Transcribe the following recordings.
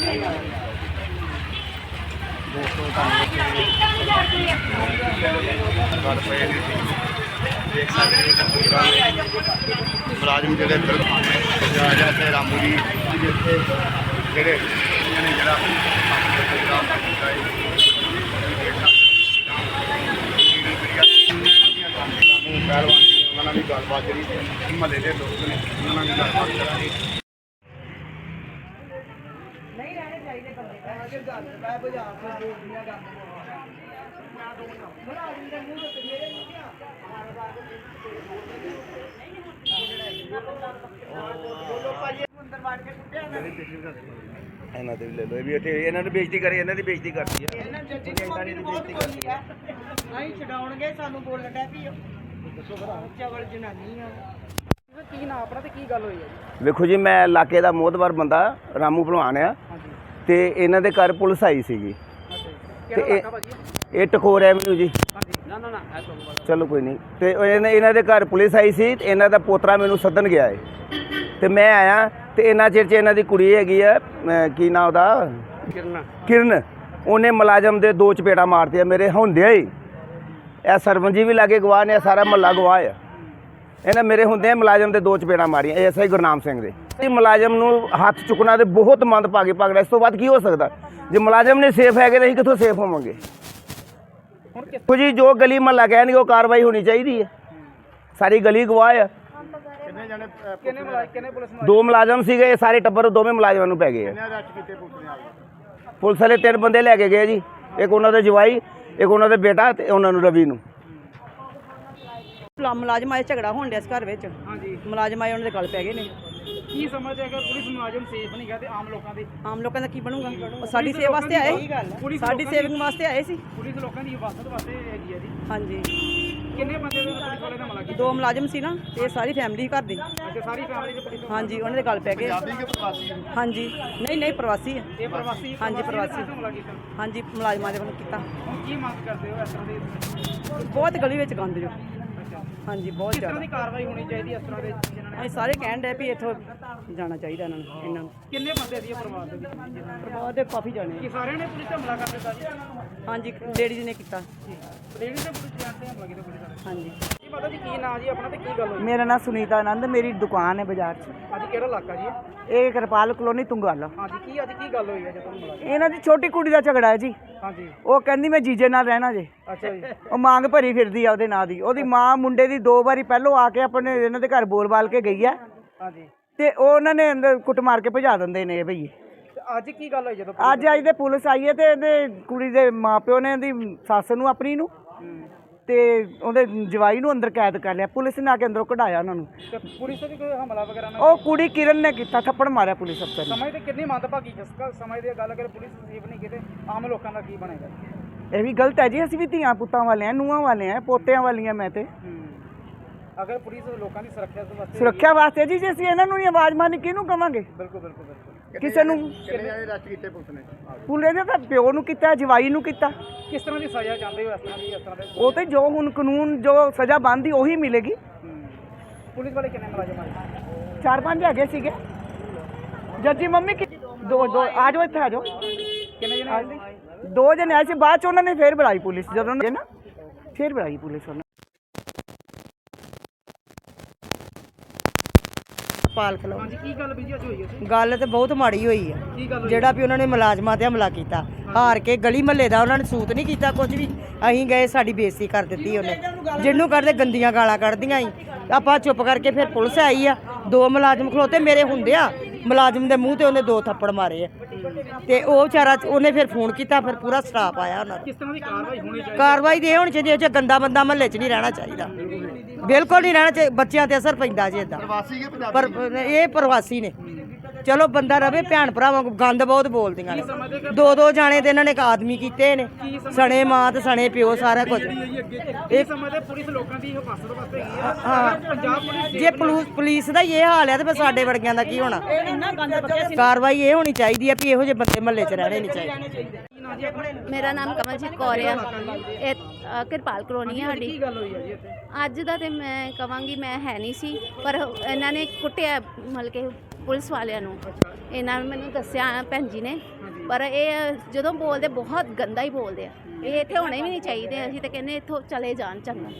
ਠੀਕ okay okay ਨਹੀਂ ਮੁਲਾਜ਼ਮ ਜਿਹੜੇ ਬਿਲਕੁਲ ਜਾ ਜਾ ਤੇ ਰਾਮੂ ਜੀ ਜਿੱਥੇ ਜਿਹੜੇ ਇਹਨਾਂ ਨੇ ਜਿਹੜਾ ਕੰਮ ਕੀਤਾ ਹੈ ਪਹਿਲਵਾਨ ਜੀ, ਉਹਨਾਂ ਨਾਲ ਵੀ ਗੱਲਬਾਤ ਜਿਹੜੀ ਮਹੱਲੇ ਦੇ ਲੋਕ ਨੇ, ਉਹਨਾਂ ਨਾਲ ਵੀ ਗੱਲਬਾਤ ਕਰਾਂਗੇ। ਇਹਨਾਂ ਦੇ ਵੀ ਲੈ ਲਓ ਇਹ ਵੀ ਇੱਥੇ ਇਹਨਾਂ ਨੇ ਬੇਇੱਜ਼ਤੀ ਕਰੀ ਇਹਨਾਂ ਦੀ ਬੇਇੱਜ਼ਤੀ ਕਰਦੀ ਹੈ ਇਹਨਾਂ ਜੱਜੀ ਦੀ ਮੰਮੀ ਨੂੰ ਬਹੁਤ ਬੋਲੀ ਆ। ਅਸੀਂ ਛਡਾਉਣਗੇ ਸਾਨੂੰ ਬੋਲਣ ਡੈ ਪਈ ਚਵਲ ਜਨਾਨੀ ਆ। ਕੀ ਨਾ ਆਪਣਾ ਤੇ ਕੀ ਗੱਲ ਹੋਈ ਹੈ ਜੀ? ਵੇਖੋ ਜੀ ਮੈਂ ਇਲਾਕੇ ਦਾ ਮੋਹਤਵਰ ਬੰਦਾ ਰਾਮੂ ਭਲਵਾਨ ਆ। ਤੇ ਇਹਨਾਂ ਦੇ ਘਰ ਪੁਲਿਸ ਆਈ ਸੀਗੀ। ਤੇ ਇਹ- ਇਹ ਟਕੋਰ ਐਵਨਿਊ ਜੀ। ਹਾਂਜੀ। ਨਾ ਨਾ ਨਾ ਐ ਤੋਂ ਬਾਅਦ ਚਲੋ ਕੋਈ ਨਹੀਂ। ਤੇ ਉਹ ਇਹਨਾਂ ਇਹਨਾਂ ਦੇ ਘਰ ਪੁਲਿਸ ਆਈ ਸੀ ਤੇ ਇਹਨਾਂ ਦਾ ਪੋਤਰਾ ਮੈਨੂੰ ਸੱਦਣ ਗਿਆ ਏ। ਤੇ ਮੈਂ ਆਇਆ ਤੇ ਇਹਨਾਂ ਚਿਰ ਚ ਇਹਨਾਂ ਦੀ ਕੁੜੀ ਹੈਗੀ ਆ ਕੀ ਨਾਂ ਉਹਦਾ? ਕਿਰਨਾ। ਕਿਰਨ। ਉਹਨੇ ਮੁਲਾਜ਼ਮ ਦੇ ਦੋ ਚਪੇੜਾ ਮਾਰਤੀਆਂ ਮੇਰੇ ਹੁੰਦਿਆਂ ਹੀ। ਇਹ ਸਰਪੰਚ ਜੀ ਵੀ ਲਾਗੇ ਗਵਾਹ ਨੇ ਇਹ ਸਾਰਾ ਮਹੱਲਾ ਗਵਾਹ ਆ। ਇਹਨਾਂ ਮੇਰੇ ਹੁੰਦਿਆਂ ਹੀ ਮੁਲਾਜ਼ਮ ਦੇ ਦੋ ਚਪੇੜਾ ਮਾਰੀਆਂ ਐਸਆਈ ਗੁਰਨਾਮ ਸਿੰਘ ਦੇ। ਇਹ ਮੁਲਾਜ਼ਮ ਨੂੰ ਹੱਥ ਚੁੱਕਣਾ ਤੇ ਬਹੁਤ ਮੰਦ ਭਾਗੇ ਪਗੜਾ ਇਸ ਤੋਂ ਬਾਅਦ ਕੀ ਹੋ ਸਕਦਾ? ਜੇ ਮੁਲਾਜ਼ਮ ਨੇ ਸੇਫ ਹੈਗੇ ਤਾਂ ਅਸੀਂ ਕਿੱਥੋਂ ਸੇਫ ਹੋਵਾਂਗੇ? ਹੁਣ ਜੀ ਜੋ ਗਲੀ ਮਹੱਲਾ ਕਹਿਣਗੇ ਉਹ ਕਾਰਵਾਈ ਹੋਣੀ ਚਾਹੀਦੀ ਹੈ। ਸਾਰੀ ਗਲੀ ਗਵਾਹ ਆ। ਕਿੰਨੇ ਜਣੇ ਕਿੰਨੇ ਮੁਲਾਜ਼ਮ? ਕਿੰਨੇ ਪੁਲਿਸ ਦੋ ਮੁਲਾਜ਼ਮ ਸੀਗੇ ਇਹ ਸਾਰੇ ਟੱਬਰ ਦੋਵੇਂ ਮੁਲਾਜ਼ਮਾਂ ਨੂੰ ਪੈ ਗਏ ਆ। ਪੁਲਿਸ ਵਾਲੇ ਤਿੰਨ ਬੰਦੇ ਲੈ ਕੇ ਗਏ ਜੀ। ਇੱਕ ਉਹਨਾਂ ਦਾ ਜਵਾਈ ਇੱਕ ਉਹਨਾਂ ਦਾ ਬੇਟਾ ਤੇ ਉਹਨਾਂ ਨੂੰ ਰਵੀ ਨੂੰ। ਮੁਲਾ- ਮੁਲਾਜ਼ਮ ਆਏ ਝਗੜਾ ਹੋਣ ਡਿਆ ਇਸ ਘਰ ਵਿੱਚ। ਹਾਂਜੀ। ਮੁਲਾਜ਼ਮ ਆਏ ਉਹਨਾਂ ਦੇ ਗਲ ਪੈ ਗਏ ਨੇ। ਕੀ ਸਮਝਦੇ ਅਗਰ ਪੁਲਿਸ ਮੁਲਾਜ਼ਮ ਸੇਫ ਨਹੀਂ ਗਾ ਤੇ ਆਮ ਲੋਕਾਂ ਦੇ? ਆਮ ਲੋਕਾਂ ਦਾ ਕੀ ਬਣੂਗਾ? ਉਹ ਸਾਡੀ ਸੇਵਾ ਵਾਸਤੇ ਆਏ ਪੁਲਿਸ ਸਾਡੀ ਲੋਕਾਂ ਦੀ- ਸੇਵਿੰਗ ਵਾਸਤੇ ਆਏ ਸੀ? ਪੁਲਿਸ ਲੋਕਾਂ ਦੀ ਹਿਫਾਜ਼ਤ ਵਾਸਤੇ ਹੈਗੀ ਹੈ ਜੀ। ਹਾਂਜੀ। ਕਿੰਨੇ ਬੰਦੇ ਦੇ ਪੁਲਿਸ ਵਾਲੇ ਦਾ ਹਮਲਾ ਕੀਤਾ ਦੋ ਮੁਲਾਜ਼ਮ ਸੀ ਨਾ ਤੇ ਇਹ ਸਾਰੀ ਫੈਮਿਲੀ ਘਰ ਦੀ। ਅੱਛਾ ਸਾਰੀ ਫੈਮਿਲੀ ਦੇ ਪੁਲਿਸ ਹਾਂਜੀ ਉਹਨਾਂ ਦੇ ਗਲ ਪੈ ਗਏ। ਹਾਂਜੀ। ਨਹੀਂ ਨਹੀਂ ਪ੍ਰਵਾਸੀ ਹੈ ਇਹ ਪ੍ਰਵਾਸੀ ਹਾਂਜੀ, ਪ੍ਰਵਾਸੀ। ਨੇ ਹਮਲਾ ਕੀਤਾ? ਹਾਂਜੀ ਮੁਲਾਜ਼ਮਾਂ ਦੇ ਵੱਲੋਂ ਕੀਤਾ। ਹੁਣ ਕੀ ਮੰਗ ਕਰਦੇ ਹੋ ਇਸ ਤਰ੍ਹਾਂ ਦੇ? ਬਹੁਤ ਗਲੀ ਵਿੱਚ ਗੰਦ ਜੋ। ਹਾਂਜੀ ਬਹੁਤ ਕਿਸ ਤਰ੍ਹਾਂ ਜ਼ਿਆਦਾ। ਕਾਰਵਾਈ ਹੋਣੀ ਚਾਹੀਦੀ ਇਸ ਤਰ੍ਹਾਂ ਦੇ ਜਿਨ੍ਹਾਂ ਨੇ ਅਸੀਂ ਸਾਰੇ ਕਹਿਣ ਡਏ ਵੀ ਇੱਥੋਂ ਜਾਣਾ ਚਾਹੀਦਾ ਇਹਨਾਂ ਨੂੰ ਇਹਨਾਂ ਨੂੰ। ਕਿੰਨੇ ਬੰਦੇ ਸੀ ਇਹ ਪਰਿਵਾਰ ਦੇ ਵਿੱਚ? ਪਰਿਵਾਰ ਦੇ ਕਾਫੀ ਜਾਣੇ ਕੀ ਸਾਰਿਆਂ ਨੇ ਪੁਲਿਸ ਤੇ ਹਮਲਾ ਕਰ ਦਿੱਤਾ ਜੀ? ਹਾਂਜੀ ਲੇਡੀਜ਼ ਨੇ ਕੀਤਾ। ਲੇਡੀ ਤੇ ਪੁਲਿਸ ਤੇ ਹਮਲਾ ਕੀਤਾ ਪੁਲਿਸ ਵਾਲੇ। ਹਾਂਜੀ। ਜੀ ਮਾਤਾ ਜੀ ਕੀ ਨਾਂ ਜੀ? ਆਪਣਾ ਤੇ ਕੀ ਗੱਲ ਹੋਈ? ਮੇਰਾ ਨਾਮ ਸੁਨੀਤਾ ਆਨੰਦ ਮੇਰੀ ਦੁਕਾਨ ਹੈ ਬਾਜ਼ਾਰ 'ਚ। ਅੱਜ ਕਿਹੜਾ ਇਲਾਕਾ ਜੀ ਇਹ? ਇਹ ਕਿਰਪਾਲ ਕਲੋਨੀ ਤੁੰਗਾਲਾ ਹਾਂਜੀ ਕੀ ਅੱਜ ਕੀ ਗੱਲ ਹੋਈ ਹੈ ਜਦੋਂ ਹਮਲਾ ਇਹਨਾਂ ਦੀ ਛੋਟੀ ਕੁੜੀ ਦਾ ਝਗੜਾ ਹੈ ਜੀ। ਹਾਂਜੀ। ਉਹ ਕਹਿੰਦੀ ਮੈਂ ਜੀਜੇ ਨਾਲ ਰਹਿਣਾ ਜੇ। ਅੱਛਾ ਜੀ। ਉਹ ਮੰਗ ਭਰੀ ਫਿਰਦੀ ਆ ਉਹਦੇ ਨਾਂ ਦੀ। ਉਹਦੀ ਮਾਂ ਮੁੰਡੇ ਦੀ ਦੋ ਵਾਰੀ ਪਹਿਲੋਂ ਆ ਕੇ ਆਪਣੇ ਇਹਨਾਂ ਦੇ ਘਰ ਬੋਲ-ਬਾਲ ਕੇ ਗਈ ਆ। ਹਾਂਜੀ। ਤੇ ਉਹ ਉਹਨਾਂ ਨੇ ਅੰਦਰ ਕੁੱਟ ਮਾਰ ਕੇ ਭਜਾ ਦਿੰਦੇ ਨੇ ਇਹ ਭਈ ਤੇ ਅੱਜ ਕੀ ਗੱਲ ਹੋਈ ਜਦੋਂ ਅੱਜ ਅੱਜ ਦੇ ਪੁਲਿਸ ਆਈ ਹੈ ਤੇ ਇਹਦੇ ਕੁੜੀ ਦੇ ਮਾਪਿਓ ਨੇ ਇਹਦੀ ਸੱਸ ਨੂੰ ਆਪਣੀ ਨੂੰ। ਤੇ ਉਹਦੇ ਜਵਾਈ ਨੂੰ ਅੰਦਰ ਕੈਦ ਕਰ ਲਿਆ ਪੁਲਿਸ ਨੇ ਆ ਕੇ ਅੰਦਰੋਂ ਕਢਾਇਆ ਉਹਨਾਂ ਨੂੰ। ਤੇ ਪੁਲਿਸ ਵੀ ਕੋਈ ਹਮਲਾ ਵਗੈਰਾ ਨਾ ਉਹ ਕੁੜੀ ਕਿਰਨ ਨੇ ਕੀਤਾ ਥੱਪੜ ਮਾਰਿਆ ਪੁਲਿਸ ਅਫਸਰ ਨੇ। ਸਮਝ ਤੇ ਕਿੰਨੀ ਮੰਦਭਾਗੀ ਜਿਸ ਕਾ ਸਮਝ ਦੀ ਗੱਲ ਕਰੇ ਪੁਲਿਸ ਸੇਫ ਨਹੀਂ ਕਿਤੇ ਆਮ ਲੋਕਾਂ ਦਾ ਕੀ ਬਣੇਗਾ? ਇਹ ਵੀ ਗਲਤ ਹੈ ਜੀ ਅਸੀਂ ਵੀ ਧੀਆਂ ਪੁੱਤਾਂ ਵਾਲੇ ਆ ਨੂੰਹਾਂ ਵਾਲੇ ਆ ਪੋਤਿਆਂ ਵਾਲੀਆਂ ਮੈਂ ਤੇ। ਅਗਰ ਪੁਲਿਸ ਲੋਕਾਂ ਦੀ ਸੁਰੱਖਿਆ ਵਾਸਤੇ ਸੁਰੱਖਿਆ ਵਾਸਤੇ ਜੀ ਜੇ ਅਸੀਂ ਇਹਨਾਂ ਨੂੰ ਹੀ ਆਵਾਜ਼ ਮਾਰਨੀ ਕਿਹਨੂੰ ਕਵਾਂਗੇ? ਬਿਲਕੁਲ ਬਿਲਕੁਲ ਬਿਲਕੁਲ। ਕਿਸੇ ਨੂੰ ਕਿੰਨੇ ਜਾਣੇ ਰੈਸਟ ਕੀਤੇ ਪੁਲਿਸ ਨੇ। ਪੁਲਿਸ ਨੇ ਤਾਂ ਪਿਓ ਨੂੰ ਕੀਤਾ ਜਵਾਈ ਨੂੰ ਕੀਤਾ। ਕਿਸ ਤਰ੍ਹਾਂ ਦੀ ਸਜ਼ਾ ਚਾਹੁੰਦੇ ਹੋ ਇਸ ਤਰ੍ਹਾਂ ਦੀ ਇਸ ਤਰ੍ਹਾਂ ਦੇ? ਉਹ ਤੇ ਜੋ ਹੁਣ ਕਾਨੂੰਨ ਜੋ ਸਜ਼ਾ ਬਣਦੀ ਉਹੀ ਮਿਲੇਗੀ। ਪੁਲਿਸ ਵਾਲੇ ਕਿੰਨੇ ਮੁਲਾਜ਼ਮ ਆਏ ਚਾਰ ਪੰਜ ਹੈਗੇ ਸੀਗੇ। ਜੱਜੀ ਮੰਮੀ ਕਿ ਦੋ ਦੋ ਆ ਜਾਓ ਇੱਥੇ ਆ ਜਾਓ। ਕਿੰਨੇ ਜਣੇ ਆਏ ਸੀ? ਦੋ ਜਣੇ ਆਏ ਸੀ ਬਾਅਦ ਚ ਉਹਨਾਂ ਨੇ ਫੇਰ ਬੁਲਾਈ ਪੁਲਿਸ। ਜਦੋਂ ਨਾ ਫੇਰ ਬੁਲਾਈ ਪੁਲਿਸ। ਉਹਨਾਂ ਪਾਲ ਖਲੋ ਹਾਂਜੀ ਕੀ ਗੱਲ ਵੀ ਜੀ ਅੱਜ ਹੋਈ ਹੈ ਗੱਲ ਤੇ ਬਹੁਤ ਮਾੜੀ ਹੋਈ ਕੀ ਗੱਲ ਹੋਈ? ਜਿਹੜਾ ਵੀ ਉਹਨਾਂ ਨੇ ਮੁਲਾਜ਼ਮਾਂ ਤੇ ਹਮਲਾ ਕੀਤਾ। ਹਾਰ ਕੇ ਗਲੀ ਮਹੱਲੇ ਦਾ ਉਹਨਾਂ ਨੇ ਸੂਤ ਨਹੀਂ ਕੀਤਾ ਕੁਝ ਵੀ। ਅਸੀਂ ਗਏ ਸਾਡੀ ਬੇਇੱਜ਼ਤੀ ਕਰ ਦਿੱਤੀ ਉਹਨੇ। ਜਿਹਨੂੰ ਕਰਦੇ ਗੰਦੀਆਂ ਗਾਲਾਂ ਕੱਢਦੀਆਂ ਸੀ ਆਪਾਂ ਚੁੱਪ ਕਰਕੇ ਫਿਰ ਪੁਲਿਸ ਆਈ ਆ। ਦੋ ਮੁਲਾਜ਼ਮ ਖਲੋਤੇ ਮੇਰੇ ਹੁੰਦੇ ਆ ਮੁਲਾਜ਼ਮ ਦੇ ਮੂੰਹ ਤੇ ਉਹਨੇ ਦੋ ਥੱਪੜ ਮਾਰੇ ਆ। ਤੇ ਉਹ ਵਿਚਾਰਾ ਉਹਨੇ ਫਿਰ ਫੋਨ ਕੀਤਾ ਫਿਰ ਪੂਰਾ ਸਟਾਫ ਆਇਆ ਉਹਨਾਂ ਦਾ। ਕਿਸ ਤਰ੍ਹਾਂ ਦੀ ਕਾਰਵਾਈ ਹੋਣੀ ਚਾਹੀਦੀ ਕਾਰਵਾਈ ਦੇ ਹੋਣੀ ਚਾਹੀਦੀ ਇਹ 'ਚ ਗੰਦਾ ਬੰਦਾ ਮਹੱਲੇ 'ਚ ਨਹੀਂ ਰਹਿਣਾ ਚਾਹੀਦਾ। ਬਿਲਕੁਲ ਨਹੀਂ ਰਹਿਣਾ ਚਾਹੀਦਾ ਬੱਚਿਆਂ ਤੇ ਅਸਰ ਪੈਂਦਾ ਜੀ ਇਦਾਂ ਪਰ ਇਹ ਪ੍ਰਵਾਸੀ ਨੇ। ਚਲੋ ਬੰਦਾ ਰਵੇ ਭੈਣ ਭਰਾਵਾਂ ਕੋਲ ਗੰਦ ਬਹੁਤ ਬੋਲਦੀਆਂ ਨੇ। ਦੋ ਦੋ ਜਾਣੇ ਤੇ ਇਹਨਾਂ ਨੇ ਇੱਕ ਆਦਮੀ ਕੀਤੇ ਨੇ। ਸਣੇ ਮਾਂ ਤੇ ਸਣੇ ਪਿਓ ਸਾਰਾ ਕੁਝ। ਇਹ ਸਮਝਦੇ ਪੁਲਿਸ ਲੋਕਾਂ ਦੀ ਹਿਫਾਜ਼ਤ ਵਾਸਤੇ ਹੈਗੀ ਆ। ਪੰਜਾਬ ਪੁਲਿਸ ਜੇ ਪੁਲਿਸ ਪੁਲਿਸ ਦਾ ਹੀ ਇਹ ਹਾਲ ਹੈ ਤੇ ਫਿਰ ਸਾਡੇ ਵਰਗਿਆਂ ਦਾ ਕੀ ਹੋਣਾ? ਕਾਰਵਾਈ ਇਹ ਹੋਣੀ ਚਾਹੀਦੀ ਹੈ ਵੀ ਇਹੋ ਜਿਹੇ ਬੰਦੇ ਮਹੱਲੇ 'ਚ ਰਹਿਣੇ ਨਹੀਂ ਚਾਹੀਦੇ। ਮੇਰਾ ਨਾਮ ਕਮਲਜੀਤ ਕੌਰ ਆ। ਇਹ ਅ, ਕਿਰਪਾਲ ਕਲੋਨੀ ਆ ਸਾਡੀ। ਕੀ ਗੱਲ ਹੋਈ ਹੈ ਜੀ ਇੱਥੇ ਅੱਜ ਦਾ ਤੇ ਮੈਂ ਕਵਾਂਗੀ ਮੈਂ ਹੈ ਨਹੀਂ ਸੀ ਪਰ ਇਹਨਾਂ ਨੇ ਕੁੱਟਿਆ ਮਤਲਬ ਕਿ ਪੁਲਿਸ ਵਾਲਿਆਂ ਨੂੰ। ਇਹਨਾਂ ਨੇ ਮੈਨੂੰ ਦੱਸਿਆ ਭੈਣ ਜੀ ਨੇ। ਪਰ ਇਹ ਜਦੋਂ ਬੋਲਦੇ ਬਹੁਤ ਗੰਦਾ ਹੀ ਬੋਲਦੇ ਆ। ਇਹ ਇੱਥੇ ਹੋਣੇ ਵੀ ਨਹੀਂ ਚਾਹੀਦੇ। ਅਸੀਂ ਤਾਂ ਕਹਿੰਦੇ ਇੱਥੋਂ ਚਲੇ ਜਾਣ ਚੰਗਾ।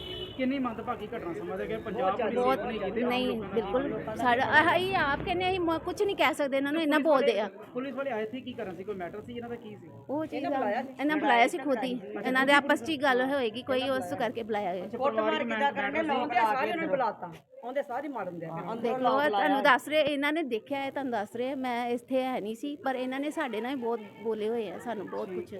ਕਿੰਨੀ ਮੰਦਭਾਗੀ ਘਟਨਾ ਸਮਝਦੇ ਕਿ ਪੰਜਾਬ ਪੁਲਿਸ ਬਹੁਤ ਸੇਫ ਨਹੀਂ ਕੀਤੀ ਨਹੀਂ ਬਿਲਕੁਲ। ਸਾਡਾ ਅਸੀਂ ਆਪ ਕਹਿੰਦੇ ਅਸੀਂ ਮ- ਕੁਝ ਨਹੀਂ ਕਹਿ ਸਕਦੇ ਇਹਨਾਂ ਨੂੰ ਇੰਨਾ ਬੋਲਦੇ ਆ। ਪੁਲਿਸ ਵਾਲੇ ਆਏ ਸੀ ਕੀ ਕਰਨ ਸੀ? ਕੋਈ ਮੈਟਰ ਸੀ ਇਹਨਾਂ ਦਾ ਕੀ ਸੀ? ਉਹ ਚੀਜ਼ ਆ। ਇਹਨਾਂ ਬੁਲਾਇਆ ਸੀ ਖੁਦ ਹੀ। ਇਹਨਾਂ ਦੇ ਆਪਸ 'ਚ ਹੀ ਗੱਲ ਹੋਏਗੀ ਕੋਈ ਉਸ ਕਰਕੇ ਬੁਲਾਇਆ ਗਿਆ ਕੁੱਟਮਾਰ ਕਿੱਦਾਂ ਕਰਨੇ ਲੋਕ ਸਾਰੇ ਉਹਨਾਂ ਨੂੰ ਬੁਲਾਤਾ। ਉਹਦੇ ਸਾਰੇ ਮਾਰਨ ਦੇ ਦੇਖ ਲਓ ਇਹ ਤੁਹਾਨੂੰ ਦੱਸ ਰਹੇ ਇਹਨਾਂ ਨੇ ਦੇਖਿਆ ਹੈ ਤੁਹਾਨੂੰ ਦੱਸ ਰਹੇ ਮੈਂ ਇੱਥੇ ਹੈ ਨਹੀਂ ਸੀ ਪਰ ਇਹਨਾਂ ਨੇ ਸਾਡੇ ਨਾਲ ਹੀ ਬਹੁਤ ਬੋਲੇ ਹੋਏ ਆ ਸਾਨੂੰ ਬਹੁਤ ਕੁਝ